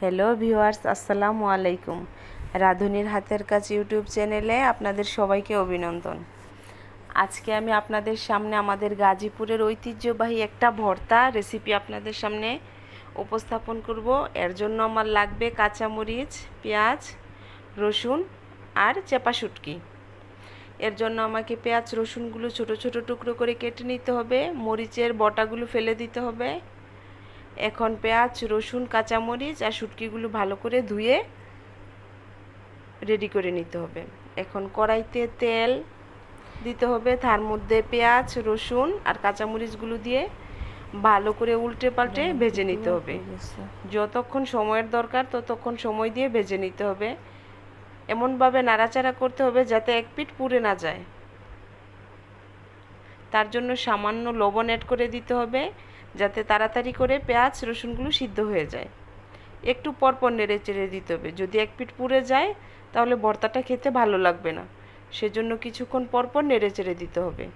Hello viewers, আসসালামু আলাইকুম। রাধুনির হাতের কাজ ইউটিউব চ্যানেলে আপনাদের সবাইকে অভিনন্দন। আজকে আমি আপনাদের সামনে আমাদের গাজীপুরের ঐতিহ্যবাহী একটা ভর্তা রেসিপি আপনাদের সামনে উপস্থাপন করব। এর জন্য আমার লাগবে কাঁচামরিচ, পেঁয়াজ, রসুন আর চেপা শুটকি। এর জন্য আমাকে পেঁয়াজ, রসুনগুলো ছোট ছোট টুকরো করে কেটে নিতে হবে। মরিচের বটাগুলো ফেলে দিতে হবে। এখন পেঁয়াজ রসুন কাঁচামরিচ আর শুটকিগুলো ভালো করে ধুয়ে রেডি করে নিতে হবে। এখন কড়াইতে তেল দিতে হবে তার মধ্যে পেঁয়াজ রসুন আর কাঁচামরিচগুলো দিয়ে ভালো করে উল্টে পাল্টে ভেজে নিতে হবে। যতক্ষণ সময়ের দরকার ততক্ষণ সময় দিয়ে ভেজে নিতে হবে। এমনভাবে নাড়াচাড়া করতে হবে যাতে এক পিঠ পুড়ে না যায়। তার জন্য সামান্য লবণ অ্যাড করে দিতে হবে। যাতে তাড়াতাড়ি করে পেঁয়াজ, রসুনগুলো সিদ্ধ হয়ে যায়। একটু পরপর নেড়ে চেড়ে দিতে হবে। যদি এক পিঠ পুড়ে যায়, তাহলে ভর্তাটা খেতে ভালো লাগবে না। সেজন্য কিছুক্ষণ পরপর নেড়ে চেড়ে দিতে হবে।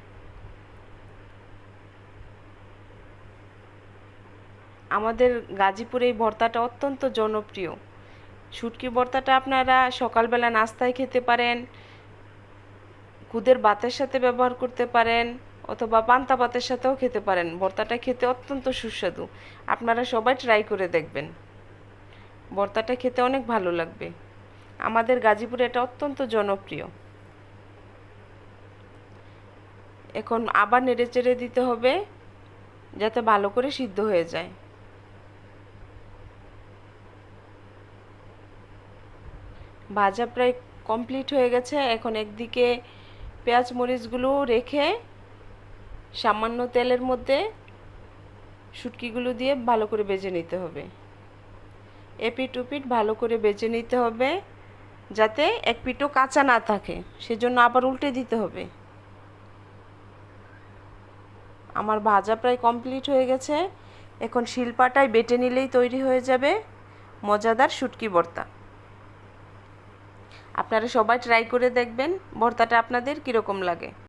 আমাদের গাজীপুরে এই ভর্তাটা অত্যন্ত জনপ্রিয়। শুটকি ভর্তাটা আপনারা সকালবেলা নাস্তায় খেতে পারেন, খুদের ভাতের সাথে ব্যবহার করতে পারেন অথবা পান্তা ভাতের সাথেও খেতে পারেন। ভর্তাটা খেতে অত্যন্ত সুস্বাদু। আপনারা সবাই ট্রাই করে দেখবেন। ভর্তাটা খেতে অনেক ভালো লাগবে। আমাদের গাজীপুরে এটা অত্যন্ত জনপ্রিয়। এখন আবার নেড়ে চেড়ে দিতে হবে, যাতে ভালো করে সিদ্ধ হয়ে যায়। ভাজা প্রায় কমপ্লিট হয়ে গেছে। এখন একদিকে পেঁয়াজ মরিচগুলো রেখে সামান্য তেলের মধ্যে শুটকিগুলো দিয়ে ভালো করে বেজে নিতে হবে। এপিট উপিট ভালো করে বেজে নিতে হবে যাতে এক পিঠও কাঁচা না থাকে, সেজন্য আবার উল্টে দিতে হবে। আমার ভাজা প্রায় কমপ্লিট হয়ে গেছে। এখন শিলপাটায় বেটে নিলেই তৈরি হয়ে যাবে মজাদার শুটকি ভর্তা। আপনারা সবাই ট্রাই করে দেখবেন ভর্তাটা আপনাদের কীরকম লাগে।